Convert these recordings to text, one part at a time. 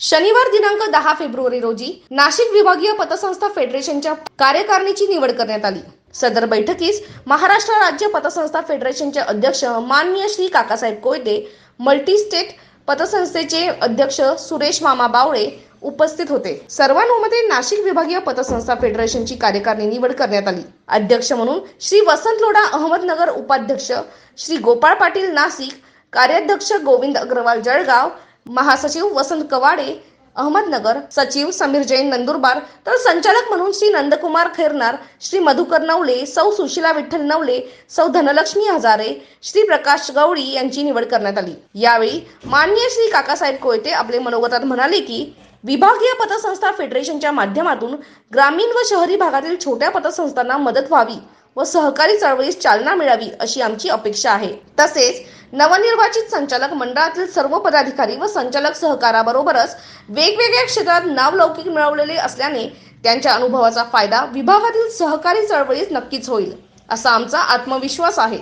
शनिवार दिनांक दहा फेब्रुवारी रोजी नाशिक विभागीय पतसंस्था फेडरेशनच्या कार्यकारिणीची निवड करण्यात आली. सदर बैठकीस महाराष्ट्र राज्य पतसंस्था फेडरेशनचे अध्यक्ष माननीय श्री काकासाहेब कोयते मल्टीस्टेट पतसंस्थेचे अध्यक्ष सुरेश मामा बावळे उपस्थित होते. सर्वानुमते नाशिक विभागीय पतसंस्था फेडरेशनची कार्यकारिणी निवड करण्यात आली. अध्यक्ष म्हणून श्री वसंत लोढा अहमदनगर उपाध्यक्ष श्री गोपाळ पाटील नाशिक कार्याध्यक्ष गोविंद अग्रवाल जळगाव महासचिव वसंत कवाडे अहमदनगर सचिव समीर जैन नंदुरबार तर संचालक म्हणून श्री नंदकुमार खैरनार श्री मधुकर नवले सौ सुशिला विठ्ठल नवले सौ धनलक्ष्मी हजारे श्री प्रकाश गवळी यांची निवड करण्यात आली. यावेळी माननीय श्री काकासाहेब कोयते आपले मनोगतात म्हणाले की विभागीय पतसंस्था फेडरेशनच्या माध्यमातून ग्रामीण व शहरी भागातील छोट्या पतसंस्थांना मदत व्हावी व सहकारी चळवळीस चालना मिळावी अशी आमची अपेक्षा आहे. तसेच नवनिर्वाचित संचालक मंडळातील सर्व पदाधिकारी व संचालक सहकाराबरोबरच वेगवेगळ्या क्षेत्रात नावलौकिक मिळवलेले असल्याने त्यांच्या अनुभवाचा फायदा विभागातील सहकारी चळवळीस नक्कीच होईल असा आमचा आत्मविश्वास आहे.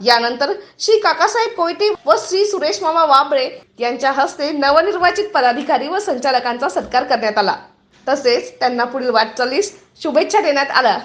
यानंतर श्री काकासाहेब कोयते व श्री सुरेश मामा वाबळे यांच्या हस्ते नवनिर्वाचित पदाधिकारी व संचालकांचा सत्कार करण्यात आला. तसेच त्यांना पुढील वाटचालीस शुभेच्छा देण्यात आल्या.